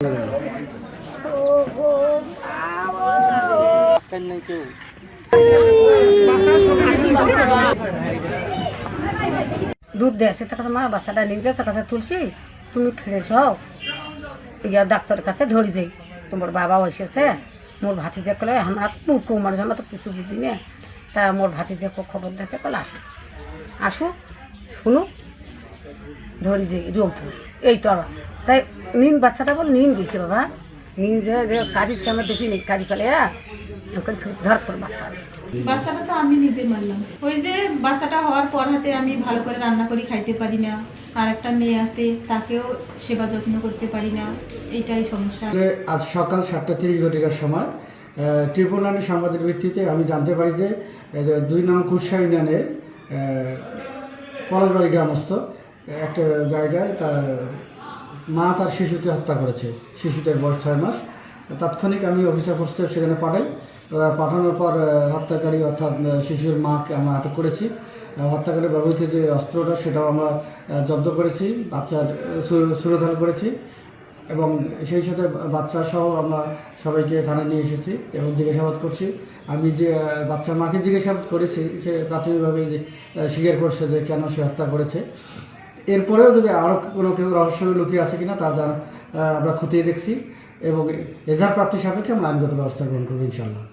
দুধ দিয়েছে তার কাছে, মা, বাচ্চাটা নিয়ে তার কাছে তুলসী তুমি ফ্রেশ হও ইয়া ডাক্তারের কাছে ধরি যাই। তোমার বাবা এসেছে, মোর ভাতিজা কলে আমরা মূর্খ মানুষ আমরা তো কিছু বুঝি না। তা মোর ভাতিজা খবর দিয়েছে কলে আসো। আসো? শুনো। ধরি যাই রোগ এই তো তাই নিন বাচ্চাটা বল নিন গেছে বাবা। নিন যে যে কাজের সামনে দেখিনি কাজ ফেলে এখন ধর তোর বাচ্চা। বাচ্চাটা তো আমি নিজে মারলাম। ওই যে বাচ্চাটা হওয়ার পর হাতে আমি ভালো করে রান্না করি খাইতে পারি না। আর একটা মেয়ে আছে তাকেও সেবা যত্ন করতে পারি না। এইটাই সমস্যা। আজ সকাল সাতটা তিরিশ ঘটিকার সময় নাইনের সংবাদের ভিত্তিতে আমি জানতে পারি যে দুই নং কুরসা ইউনিয়নের আহ, পলাশবাড়ি গ্রামস্থ একটা জায়গায় তার মা তার শিশুকে হত্যা করেছে। শিশুটার বয়স ছয় মাস। তাৎক্ষণিক আমি অফিসার ফোর্সকে সেখানে পাঠাই। পাঠানোর পর হত্যাকারী অর্থাৎ শিশুর মাকে আমরা আটক করেছি। হত্যাকারী ব্যবহৃত যে অস্ত্রটা, সেটাও আমরা জব্দ করেছি, বাচ্চার সুরধান করেছি এবং সেই সাথে বাচ্চা সহ আমরা সবাইকে থানায় নিয়ে এসেছি এবং জিজ্ঞাসাবাদ করছি। আমি যে বাচ্চার মাকে জিজ্ঞাসাবাদ করেছি, সে প্রাথমিকভাবে যে স্বীকার করছে যে কেন সে হত্যা করেছে। এরপরেও যদি আরও কোনো কেউ রহস্য লুকিয়ে আছে কিনা তা জানা আমরা খতিয়ে দেখছি এবং এজার প্রাপ্তি সাপেক্ষে আমরা আইনগত ব্যবস্থা গ্রহণ করব ইনশাল্লাহ